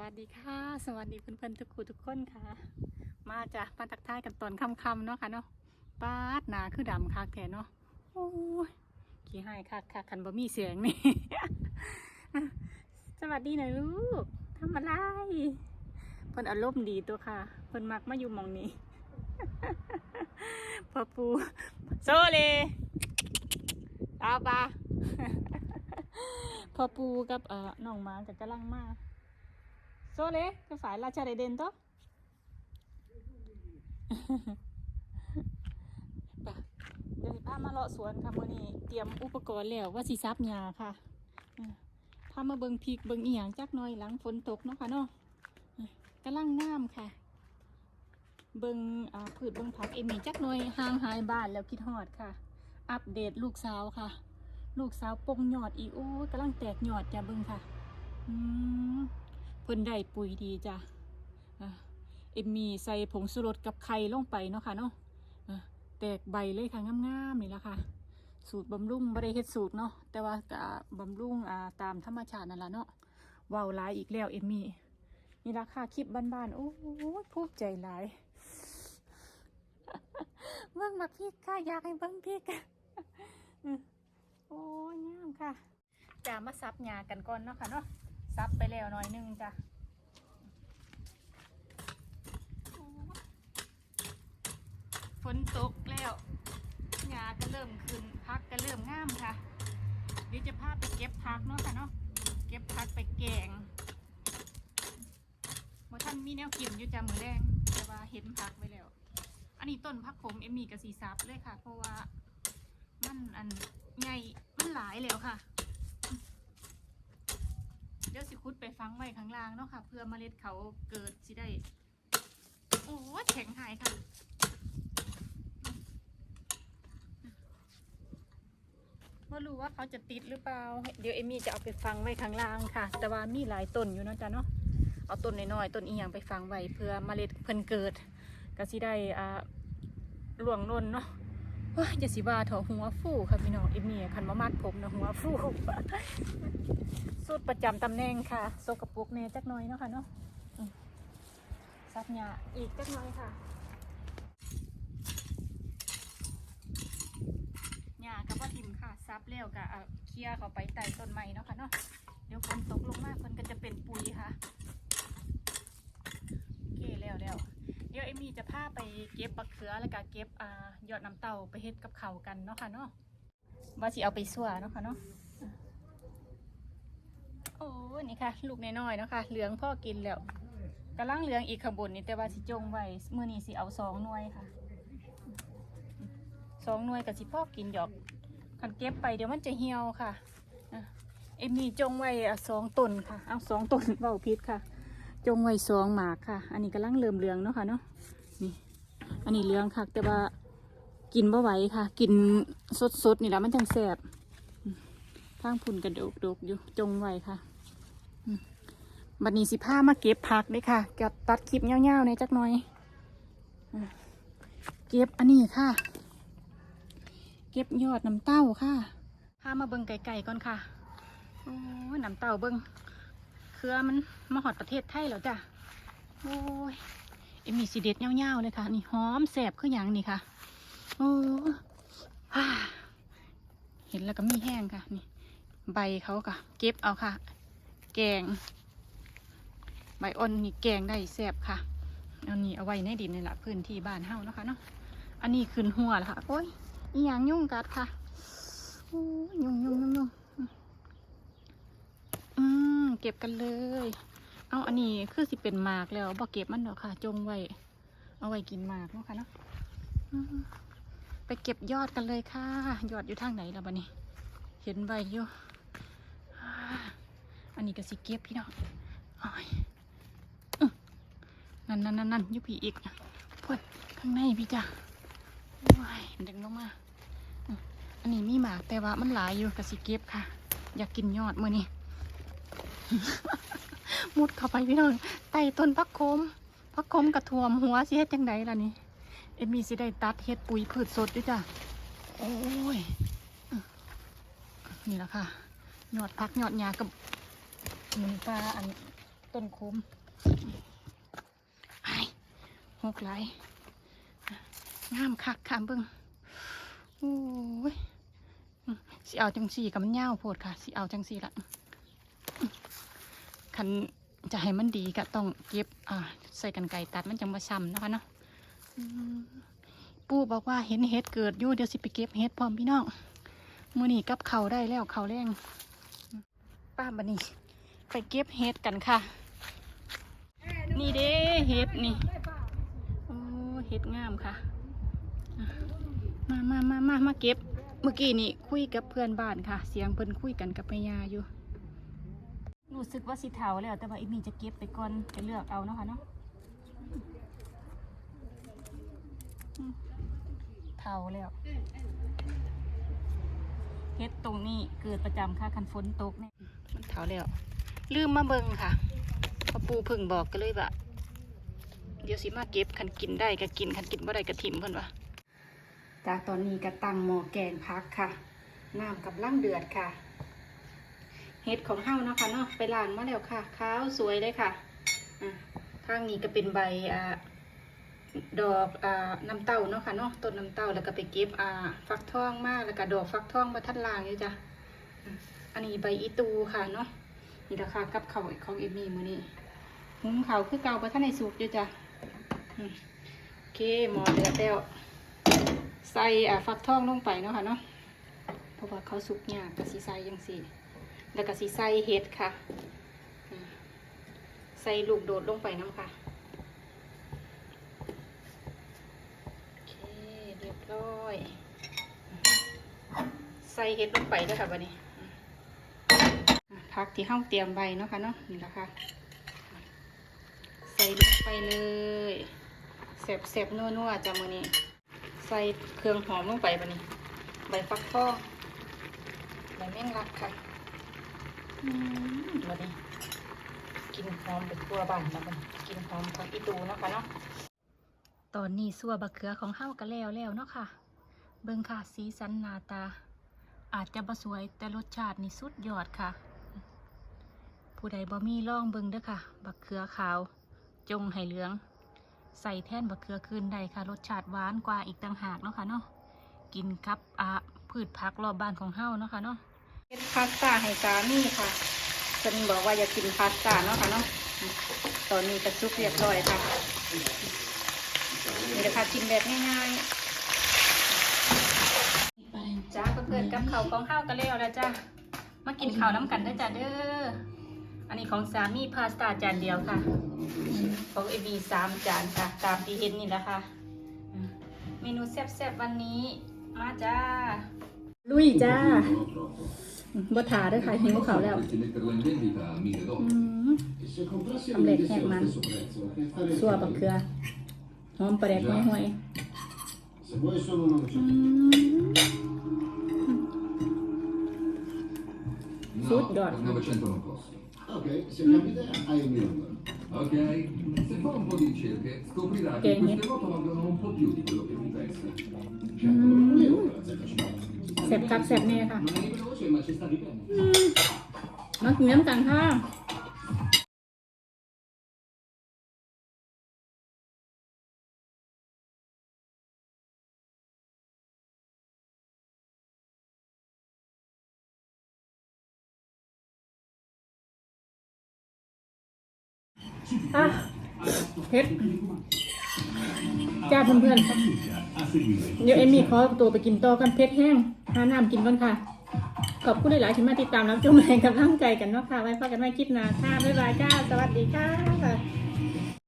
วัสดีค่ะ สวัสดีเพื่อนๆทุกคู่ทุกคนค่ะ มาจ้ะมาทักทายกันตอนค่ำๆเนาะค่ะเนาะป้าดหนาคือดำคักแท้เนาะโอ้ยขี้ให้คักคักคันบ่มีเสียงนี่สวัสดีหน่อยลูกทำอะไรเพิ่นอารมณ์ดีตัวค่ะเพิ่นมักมาอยู่มองนี้พ่อปูโซเลตาปลาพ่อปูกับเอ่อน้องหมากับกำลังมา โซเลจะฝ่ายราชาไดเดนโตะไปเดี๋ยวสิพามาเลาะสวนค่ะมื่อนี้เตรียมอุปกรณ์แล้วว่าสิซับหญ้าค่ะพามาเบิงพริกเบิงอีหยังจักหน่อยหลังฝนตกเนาะค่ะเนาะอ่าลังงามค่ะ เบิงอ่าพืชเบิงผักเอมี่จักหน่อยห่างหายบ้านแล้วคิดฮอดค่ะ อัปเดตลูกสาวค่ะ ลูกสาวปงยอดอีโอ้ยกำลังแตกยอดจ้ะเบิงค่ะ อืม เพิ่นได้ปุ๋ยดีจ้ะอะเอ็มมีใส่ผงสุรสกับไข่ลงไปเนาะค่ะเนาะอะแตกใบเลยค่ะงามๆนี่ละค่ะ สูตรบำรุงบ่ได้เฮ็ดสูตรเนาะแต่ว่าก็บำรุงอ่าตามธรรมชาตินั่นละเนาะว้าวลายอีกแล้วเอ็มมี่นี่ราคาคลิปบ้านๆโอ้ยภูมิใจหลายเบิ่งมักพริกค่ะอยากให้เบิ่งพริกอืมโอ้ยงามค่ะจะมาซับหญ้ากันก่อนเนาะค่ะเนาะ ซับไปแล้วหน่อยหนึงจ้ะฝนตกแล้วหญ้าก็เริ่มขึ้นพักก็เริ่มงามค่ะ เดี๋ยวจะพาไปเก็บผักเนาะค่ะเนาะเก็บผักไปแกงบ่ท่านมีแนวกินอยู่จำมือแรงแต่ว่าเห็นผักไปแล้ว อันนี้ต้นผักขมเอ็มมี่กับสีซับเลยค่ะ เพราะว่ามันอันใหญ่มันหลายแล้วค่ะ ดี๋ยวสิคุดไปฟังไว้ข้างล่างเนาะค่ะ เพื่อเมล็ดเขาเกิดสิได้ โอ้แข็งหายค่ะไม่รู้ว่าเขาจะติดหรือเปล่า เดี๋ยวเอมี่จะเอาไปฟังไว้ข้างล่างค่ะ แต่ว่ามีหลายต้นอยู่เนาะจ๊ะเนาะ เอาต้นน้อยๆต้นอีหยังไปฟังไว้เพื่อเมล็ดเพิ่นเกิด ก็สิได้อ่าหลวงล้นเนาะ ว้าจะสิว่าถอหัวฟูค่ะพี่น้องเอ็มี่คันมามัดผมนะหัวฟูสูตรประจำตำแหน่งค่ะโซกระปุกเน่จักหน่อยเนาะค่ะเนาะซับหยาอีกจักหน่อยค่ะหยากับว่าทิมค่ะซับแล้วกับเคลียเขาไปใต้ต้นไม้เนาะค่ะเนาะเดี๋ยวฝนตกลงมาเพิ่นก็จะเป็นปุ๋ยค่ะโอเคแล้วแล้ว ดี๋ยวเอมี่จะพาไปเก็บบักเขือแล้วก็เก็บอ่ายอดน้ำเต้าไปเฮ็ดกับเขากันเนาะค่ะเนาะว่าสิเอาไปสั่วเนาะค่ะเนาะโอ้นี่ค่ะ ลูกน้อยๆเนาะค่ะเหลืองพ่อกินแล้วกำลังเหลืองอีกข้างบนนี่แต่ว่าสิจงไว้มื้อนี้สิเอาสองหน่วยค่ะสองหน่วยกับสิพ่อกินหยอกคันเก็บไปเดี๋ยวมันจะเหี่ยวค่ะเอมี่จงไว้สองต้นค่ะ เอาสองต้นเบาพิษค่ะ จงไว้สองหมากค่ะ อันนี้กำลังเริ่มเลืองเนาะค่ะเนาะนี่ อันนี้เลืองค่ะ แต่ว่ากินบ่ไหวค่ะ กินสดๆนี่แหละมันจังแสบทางพุ่นกระดกดกอยู่จงไว้ค่ะบัดนี้สิผ้ามาเก็บผักเลยค่ะกับตัดคลิปเงี้ยวๆในจักหน่อยเก็บอันนี้ค่ะ เก็บยอดน้ำเต้าค่ะพามาเบิ่งไก่ๆก่อนค่ะโอ้น้ำเต้าเบิ่ง เครือมันมาหอดประเทศไทยแล้วจ้ะโอ้ยเอ็มมีสีเด็ดเงี้ยวๆเลยค่ะ นี่หอมแสบคือหยังนี่ค่ะโอ้ฮ่าเห็นแล้วก็มีแห้งค่ะ นี่ ใบเขาค่ะ เก็บเอาค่ะ แกง ใบอ่อนนี่แกงได้แซ่บค่ะเอานี่เอาไว้ในดินในหละพื้นที่บ้านเฮานะคะเนาะอันนี้ขึ้นหัวแล้วค่ะโอ้ยอีหยังยุ่งกัดค่ะโอ้ยยุ่งยุ่งยุ่งยุ่ง เก็บกันเลย เอาอันนี้คือสิเป็นหมากแล้วบ่เก็บมันดอกค่ะ จงไว้ เอาไว้กินหมากเนาะค่ะเนาะไปเก็บยอดกันเลยค่ะ ยอดอยู่ทางไหนล้วบัดนี้ เห็นใบอยู่ อันนี้ก็สิเก็บพี่น้องอ้ายอื้อนั่นนั่นนั่นนั่นยุพีอีกพูดข้างในพี่จ้ะโอ้ยดึงลงมา อันนี้มีหมากแต่ว่ามันหลายอยู่ก็สิเก็บค่ะ อยากกินยอดมือนี้ มุดเข้าไปพี่น้องใต้ต้นพักโคมพักโคมกระท่วมหัวสิเฮ็ดจังไดล่ะนี่เอ็มมีสิได้ตัดเฮ็ดปุ๋ยพืชสดด้วยจ้ะโอ้ยนี่แหละค่ะหยอดพักหยอดหยากับหมูปลาอันต้นคมไอ้หกไหลงามคักคามเบิ่งโอ้ยสิเอาจังสีกับมันยาโพดค่ะสิเอาจังสีละ คันจะให้มันดีก็ต้องเก็บอ่าใส่กันไก่ตัดมันจังมาช้ำนะคะเนาะปู่บอกว่าเห็นเห็ดเกิดอยู่เดี๋ยวสิไปเก็บเห็ดพร้อมพี่น้องมือนี้กับเขาได้แล้วเขาแรงป้าบันนี้ไปเก็บเห็ดกันค่ะ นี่เด้เห็ดนี่โอ้เห็ดงามค่ะอะ มามามามามาเก็บ เมื่อกี้นี่คุยกับเพื่อนบ้านค่ะ เสียงเพิ่นคุยกันกับแม่ยาอยู่ รู้สึกว่าสิเทาแล้ว แต่ว่าอีมีจะเก็บไปก่อนจะเลือกเอาเนาะค่ะเนาะอืมเทาแล้วเฮ็ดตรงนี้เกิดประจำค่ะคันฝนตกเนี่ยมันเทาแล้ว ลืมมาเบิงค่ะพอปูเพึ่งบอกก็เลยว่าเดี๋ยวสิมาเก็บคันกินได้ก็กินคันกินบ่ได้ก็ถิ่มเพิ่นว่าจากตอนนี้ก็ตั้งหม้อแกงพักค่ะน้ำกับล่างเดือดค่ะ เห็ดของเฮานะคะเนาะไปล้างมาแล้วค่ะขาวสวยเลยค่ะอะทางนี้ก็เป็นใบอ่าดอกอ่าน้ำเต้าเนาะค่ะเนาะต้นน้ำเต้าแล้วก็ไปเก็บอ่าฟักทองมาแล้วก็ดอกฟักทองมาทัดล่างอยู่จ้ะอันนี้ใบอีตูค่ะเนาะนี่ราคากับเขาของเอมมี่มือนี้หุงเขาคือเก่าประท่านในสุกอยู่จ้ะโอเคหมอเดือดแล้วใส่ฟักทองลงไปเนาะค่ะเนาะเพราะว่าเขาสุกยากก็สิใส่ยังสี่ แล้วก็สีใส่เห็ดค่ะ ใส่ลูกโดดลงไปน้ำค่ะโอเคเรียบร้อย ใส่เห็ดลงไปด้วยค่ะวันนี้อะพักที่ห้องเตรียมใบเนาะค่ะเนาะนี่แหละค่ะ ใส่ลงไปเลยเสบเสบนัวๆจ้ะมือนี้ ใส่เครื่องหอมลงไปบันนี้ ใบฟักทองใบแมงลักค่ะ มวันนี้กินหอมไปทั่วบ้านแล้วมันกินหอมของอีตูเนาะค่ะเนาะตอนนี้สัวบะเขือของเฮาก็แล้วแล้วเนาะค่ะ เบิ่งค่ะสีสันหน้าตา อาจจะบ่สวยแต่รสชาตินี่สุดยอดค่ะ ผู้ใดบ่มีลองเบิ่งเด้อค่ะบักเขือขาว จงให้เหลือง ใส่แท่นบักเขือคืนได้ค่ะ รสชาติหวานกว่าอีกต่างหากเนาะค่ะเนาะกินกับอะพืชผักรอบบ้านของเฮาเนาะค่ะเนาะ เป็นพาสต้าให้สามีค่ะฉันบอกว่าอยากกินพาสต้าเนาะค่ะเนาะตอนนี้กระซุกเรียบร้อยค่ะนี่นะคะกินแบบง่ายๆจ้าเพื่อนๆกับข้าวของข้าวกันแล้วแล้วจ้ามากินข้าวน้ำกันเด้จ้าเด้ออันนี้ของสามีพาสต้าจานเดียวค่ะของเอบีสามจานค่ะตามที่เห็นนี่แหละค่ะเมนูแซ่บๆวันนี้มาจ้าลุยจ้า บ่ถาเด้วยค่ะหิวเขาวแล้ว Potresti metterla in vendita a 1000 dollari. อืม E se comprassi Vabbè, all'inizio eh, lo ma- stesso prezzo, che fare สัวบักเขือหอมปลาแดกห้อยห้อย Se vuoi solo ๆ900อืม No, Food dot. per 900 non costa. Ok, se cambi idea hai il mio numero. Ok? Se fai un po' di ricerche, scoprirai Ok. che queste moto valgono un po' più di quello che tu pensi. Certo, non è ora la Z50. แซ่บคักแซ่บแน่ค่ะ Non è veloce, ma ci sta di bene. มากินน้ำกันค่ะอะเพชรจ้าเพื่อนๆเดี๋ยวเอมมี่ขอตัวไปกินต่อกันเพชรแห้ง หาน้ำกินก่อนค่ะ ขอบคุณหลายๆที่มาติดตามรับชมแรงกับร่างใจกันเนาะค่ะ ไว้พบกันใหม่คลิปหน้าค่ะ บ๊ายบายจ้า สวัสดีค่ะ